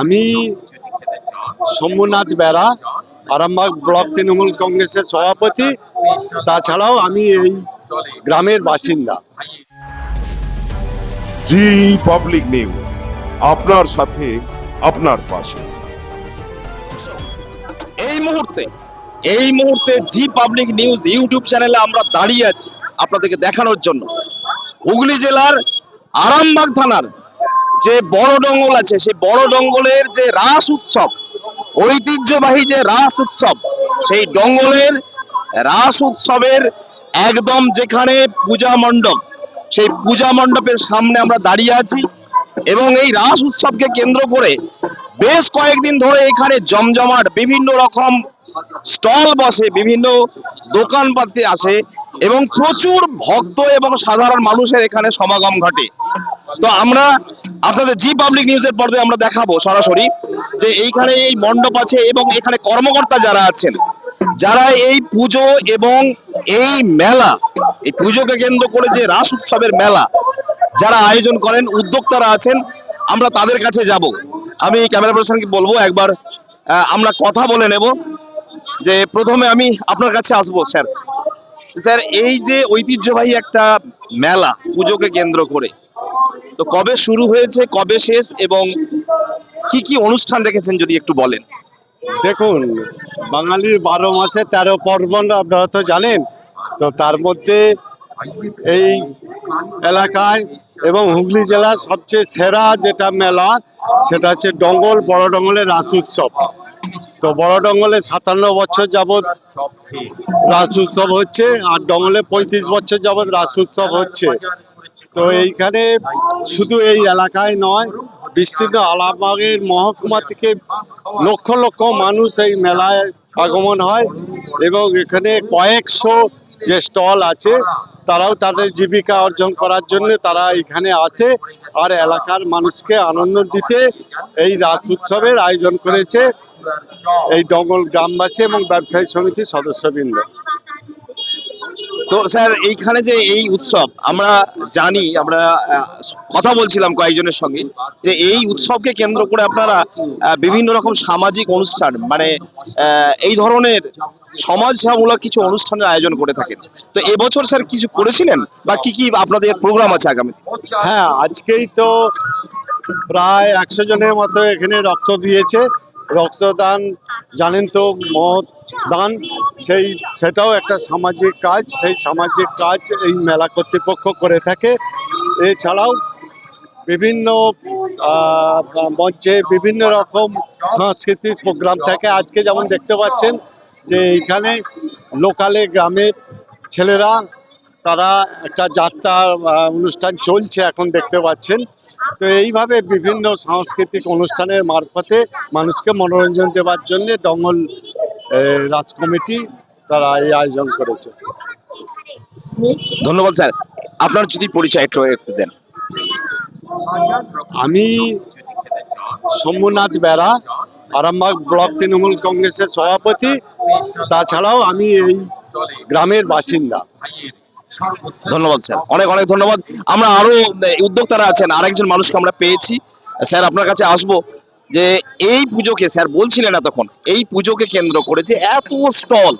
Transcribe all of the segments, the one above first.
আমি শম্ভুনাথ বেড়া আরামবাগ ব্লক তৃণমূল কংগ্রেসের সভাপতি। তাছাড়াও আমি এই গ্রামের বাসিন্দা। জি পাবলিক নিউজ আপনার সাথে আপনার পাশে। এই মুহূর্তে এই মুহূর্তে জি পাবলিক নিউজ ইউটিউব চ্যানেলে আমরা দাঁড়িয়ে আছি আপনাদেরকে দেখানোর জন্য। হুগলি জেলার আরামবাগ থানার যে বড় ডঙ্গল আছে, সেই বড় ডঙ্গলের যে রাস উৎসব, ঐতিহ্যবাহী যে রাস উৎসব, সেই ডঙ্গলের রাস উৎসবের একদম যেখানে পূজা মণ্ডপ, সেই পূজা মণ্ডপের সামনে আমরা দাঁড়িয়ে আছি এবং এই রাস উৎসবকে কেন্দ্র করে বেশ কয়েকদিন ধরে এখানে জমজমাট, বিভিন্ন রকম স্টল বসে, বিভিন্ন দোকানপাতি আসে এবং প্রচুর ভক্ত এবং সাধারণ মানুষের এখানে সমাগম ঘটে। তো আমরা আপনাদের জি পাবলিক নিউজের পর্দায় আমরা দেখাবো সরাসরি যে এইখানে এই মণ্ডপ আছে এবং এখানে কর্মকর্তা যারা আছেন, যারা এই পুজো এবং এই মেলা, এই পুজোকে কেন্দ্র করে যে রাস উৎসবের মেলা যারা আয়োজন করেন, উদ্যোক্তারা আছেন, আমরা তাদের কাছে যাব। আমি ক্যামেরা পার্সনকে বলব একবার আমরা কথা বলে নেব যে প্রথমে আমি আপনার কাছে আসব, স্যার। স্যার, এই যে ঐতিহ্যবাহী একটা মেলা পুজোকে কেন্দ্র করে তো কবে শুরু হয়েছে, কবে শেষ এবং কি কি অনুষ্ঠান রেখেছেন যদি একটু বলেন? দেখুন, বাঙালির বারো মাসে তেরো পার্বণ, আপনারা তো জানেন, তো তার মধ্যে এই এলাকায় এবং হুগলি জেলার সবচেয়ে সেরা যেটা মেলা, সেটা হচ্ছে ডঙ্গল বড় ডঙ্গলের রাস উৎসব। তো বড় ডঙ্গলে সাতান্ন বছর যাবৎ রাস উৎসব হচ্ছে, আর ডঙ্গলে পঁয়ত্রিশ বছর যাবৎ রাস উৎসব হচ্ছে। তো এইখানে শুধু এই এলাকায় নয় বিস্তীর্ণ আলামবাগের মহকুমা থেকে লক্ষ লক্ষ মানুষ এই মেলায় আগমন হয় এবং এখানে কয়েকশো যে স্টল আছে, তারাও তাদের জীবিকা অর্জন করার জন্য তারা এখানে আসে আর এলাকার মানুষকে আনন্দ দিতে এই রাস উৎসবের আয়োজন করেছে এই ডঙ্গল গ্রামবাসী এবং ব্যবসায়ী সমিতির সদস্যবৃন্দ। তো স্যার, এইখানে যে এই উৎসব, আমরা জানি, আমরা কথা বলছিলাম কয়েকজনের সঙ্গে যে এই উৎসবকে কেন্দ্র করে আপনারা বিভিন্ন রকম সামাজিক অনুষ্ঠান মানে এই ধরনের সমাজ সেবামূলক কিছু অনুষ্ঠানের আয়োজন করে থাকেন। তো এবছর স্যার কিছু করেছিলেন বা কি কি আপনাদের প্রোগ্রাম আছে আগামী হ্যাঁ আজকেই তো প্রায় একশো জনের মতো এখানে রক্ত দিয়েছে। রক্তদান, জানেন তো, মহৎ দান, সেই, সেটাও একটা সামাজিক কাজ, সেই সামাজিক কাজ এই মেলা কর্তৃপক্ষ করে থাকে। এছাড়াও বিভিন্ন মঞ্চে বিভিন্ন রকম সাংস্কৃতিক প্রোগ্রাম থাকে। আজকে যেমন দেখতে পাচ্ছেন যে এখানে লোকালে গ্রামের ছেলেরা, তারা একটা যাত্রা অনুষ্ঠান চলছে এখন দেখতে পাচ্ছেন। তো এইভাবে বিভিন্ন সাংস্কৃতিক অনুষ্ঠানের মারফতে মানুষকে মনোরঞ্জন দেওয়ার জন্য ডঙ্গল রাজ কমিটি তারা এই আয়োজন করেছে। ধন্যবাদ স্যার। আপনার যদি পরিচয় একটু একটু দেন। আমি শম্ভুনাথ বেড়া আরামবাগ ব্লক তৃণমূল কংগ্রেসের সভাপতি। তাছাড়াও আমি এই গ্রামের বাসিন্দা। ধন্যবাদ স্যার। অনেক অনেক ধন্যবাদ। আমরা আরও উদ্যোক্তারা আছেন আরেকজন মানুষকে আমরা পেয়েছি। স্যার আপনার কাছে আসব। যে এই পুজোকে স্যার বলছিলেন না তখন এই পুজোকে কেন্দ্র করে যে এত স্টল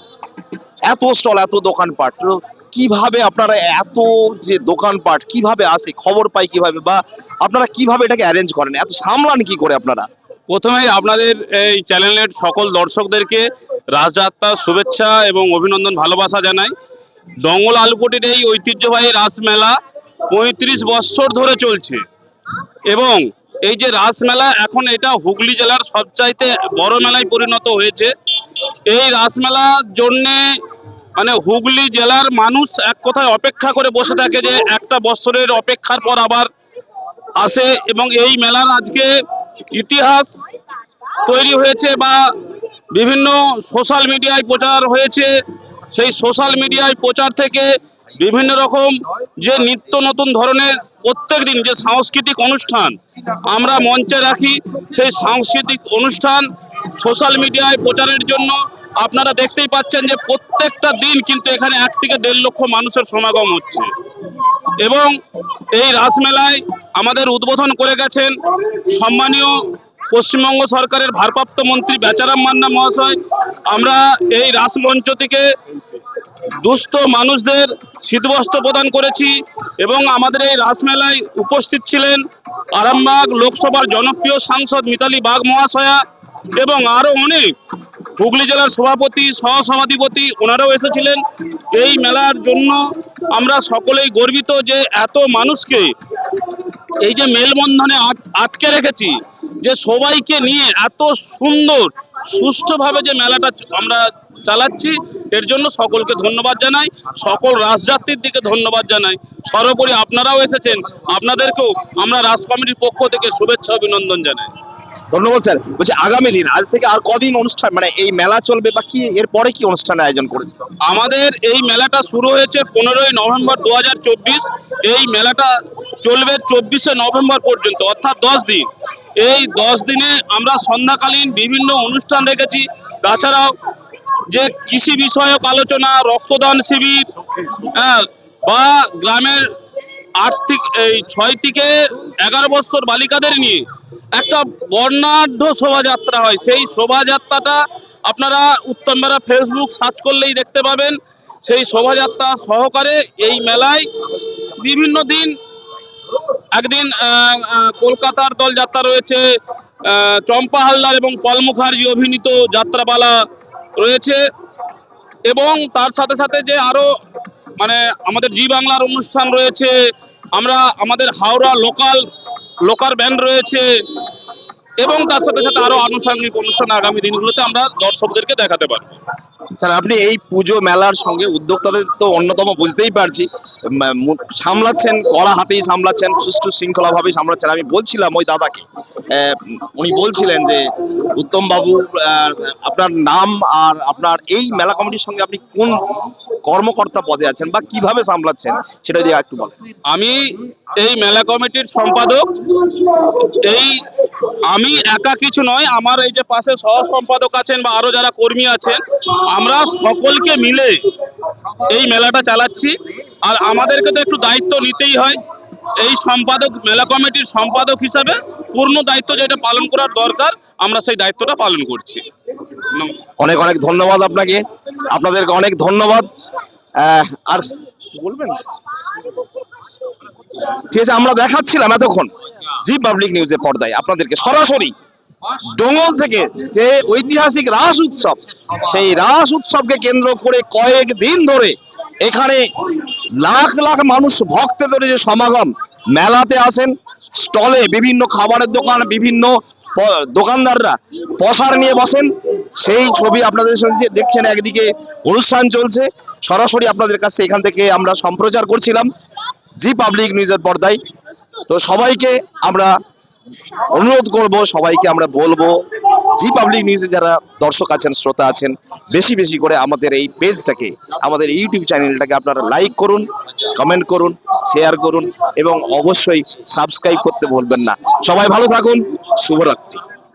এত স্টল, এত দোকানপাট, তো কীভাবে আপনারা এত যে দোকানপাট, কীভাবে আসে, খবর পাই কীভাবে, বা আপনারা কীভাবে এটাকে অ্যারেঞ্জ করেন, এত সামলান কি করে আপনারা? প্রথমেই আপনাদের এই চ্যানেলের সকল দর্শকদেরকে রাসযাত্রার শুভেচ্ছা এবং অভিনন্দন, ভালোবাসা জানাই। ডঙ্গল আলুপটির এই ঐতিহ্যবাহী রাসমেলা পঁয়ত্রিশ বছর ধরে চলছে এবং এই যে রাসমেলা এখন এটা হুগলি জেলার সবচাইতে বড় মেলায় পরিণত হয়েছে। এই রাসমেলার জন্যে মানে হুগলি জেলার মানুষ এক কথায় অপেক্ষা করে বসে থাকে যে একটা বছরের অপেক্ষার পর আবার আসে এবং এই মেলার আজকে ইতিহাস তৈরি হয়েছে বা বিভিন্ন সোশ্যাল মিডিয়ায় প্রচার হয়েছে। সেই সোশ্যাল মিডিয়ায় প্রচার থেকে বিভিন্ন রকম যে নিত্য নতুন ধরনের প্রত্যেক দিন যে সাংস্কৃতিক অনুষ্ঠান আমরা মঞ্চে রাখি, সেই সাংস্কৃতিক অনুষ্ঠান সোশ্যাল মিডিয়ায় প্রচারের জন্য আপনারা দেখতেই পাচ্ছেন যে প্রত্যেকটা দিন কিন্তু এখানে এক থেকে দেড় লক্ষ মানুষের সমাগম হচ্ছে। এবং এই রাসমেলায় আমাদের উদ্বোধন করে গেছেন সম্মানীয় পশ্চিমবঙ্গ সরকারের ভারপ্রাপ্ত মন্ত্রী বেচারাম মান্না মহাশয়। আমরা এই রাসমঞ্চ থেকে দুস্থ মানুষদের শীতবস্ত্র প্রদান করেছি এবং আমাদের এই রাসমেলায় উপস্থিত ছিলেন আরামবাগ লোকসভার জনপ্রিয় সাংসদ মিতালি বাগ মহাশয়া এবং আরও অনেক হুগলি জেলার সভাপতি, সহসভাধিপতি ওনারাও এসেছিলেন। এই মেলার জন্য আমরা সকলেই গর্বিত যে এত মানুষকে এই যে মেলবন্ধনে আট- আটকে রেখেছি, যে সবাইকে নিয়ে এত সুন্দর, সুষ্ঠুভাবে যে মেলাটা আমরা চালাচ্ছি এর জন্য সকলকে ধন্যবাদ জানাই সকল রাসযাত্রীর দিকে ধন্যবাদ জানাই। সর্বোপরি আপনারাও এসেছেন আপনাদেরকেও আমরা রাজ কমিটির পক্ষ থেকে শুভেচ্ছা অভিনন্দন জানাই। ধন্যবাদ স্যার। বলছি আগামী দিন আজ থেকে আর কদিন অনুষ্ঠান মানে এই মেলা চলবে বা কি এর পরে কি অনুষ্ঠানের আয়োজন করেছে? আমাদের এই মেলাটা শুরু হয়েছে পনেরোই নভেম্বর দু হাজার চব্বিশ। এই মেলাটা চলবে চব্বিশে নভেম্বর পর্যন্ত অর্থাৎ দশ দিন। এই দশ দিনে আমরা সন্ধ্যাকালীন বিভিন্ন অনুষ্ঠান রেখেছি। তাছাড়াও যে কৃষি বিষয়ক আলোচনা রক্তদান শিবির হ্যাঁ, বা গ্রামের আট থেকে এই ছয় থেকে এগারো বছর বালিকাদের নিয়ে একটা বর্ণাঢ্য শোভাযাত্রা হয়। সেই শোভাযাত্রাটা আপনারা উত্তমবেলা ফেসবুক সার্চ করলেই দেখতে পাবেন। সেই শোভাযাত্রা সহকারে এই মেলায় বিভিন্ন দিন একদিন কলকাতার দল যাত্রা রয়েছে। চম্পা হালদার এবং পল মুখার্জি অভিনীত যাত্রাপালা রয়েছে এবং তার সাথে সাথে যে আরও মানে আমাদের জি বাংলার অনুষ্ঠান রয়েছে, আমরা আমাদের হাওড়া লোকাল লোকাল ব্যান্ড রয়েছে এবং তার সাথে সাথে আরও আনুষঙ্গিক অনুষ্ঠান আগামী দিনগুলোতে আমরা দর্শকদেরকে দেখাতে পারব। স্যার, আপনি এই পুজো মেলার সঙ্গে উদ্যোক্তাদের তো অন্যতম বুঝতেই পারছি। সামলাচ্ছেন, কড়া হাতেই সামলাচ্ছেন, সুষ্ঠু শৃঙ্খলা ভাবে সামলাচ্ছেন। আমি বলছিলাম ওই দাদাকে উনি বলছিলেন যে উত্তম বাবু আপনার নাম আর আপনার এই মেলা কমিটির সঙ্গে আপনি কোন কর্মকর্তা পদে আছেন বা কীভাবে সামলাচ্ছেন, সেটা যদি একটু বলেন। আমি এই মেলা কমিটির সম্পাদক। এই আমি একা কিছু নয়, আমার এই যে পাশে সহ সম্পাদক আছেন বা আরও যারা কর্মী আছেন, আমরা সকলকে মিলে এই মেলাটা চালাচ্ছি। আর আমাদেরকে তো একটু দায়িত্ব নিতেই হয়। এই সম্পাদক, মেলা কমিটির সম্পাদক হিসাবে পূর্ণ দায়িত্ব যেটা পালন করার দরকার, আমরা সেই দায়িত্বটা পালন করছি। অনেক অনেক ধন্যবাদ আপনাকে। আপনাদেরকে অনেক ধন্যবাদ। আর বলবেন? ঠিক আছে, আমরা দেখাচ্ছিলাম এতক্ষণ জি পাবলিক নিউজের পর্দায় আপনাদেরকে। সরাসরি ডোঙ্গল থেকে যে ঐতিহাসিক রাস উৎসব, সেই রাস উৎসবকে কেন্দ্র করে কয়েক দিন ধরে এখানে লাখ লাখ মানুষ ভক্তদের যে সমাগম, মেলাতে আসেন, স্টলে বিভিন্ন খাবারের দোকান, বিভিন্ন দোকানদাররা পসার নিয়ে বসেন। সেই ছবি আপনাদের সঙ্গে দেখছেন, একদিকে অনুষ্ঠান চলছে। সরাসরি আপনাদের কাছে এখান থেকে আমরা সম্প্রচার করছিলাম জি পাবলিক নিউজের পর্দায়। তো সবাইকে আমরা অনুরোধ করব, সবাইকে আমরা বলব জি পাবলিক নিউজে যারা দর্শক আছেন, শ্রোতা আছেন, বেশি বেশি করে আমাদের এই পেজটাকে আমাদের ইউটিউব চ্যানেলটাকে আপনারা লাইক করুন কমেন্ট করুন শেয়ার করুন এবং অবশ্যই সাবস্ক্রাইব করতে ভুলবেন না। সবাই ভালো থাকুন, শুভরাত্রি।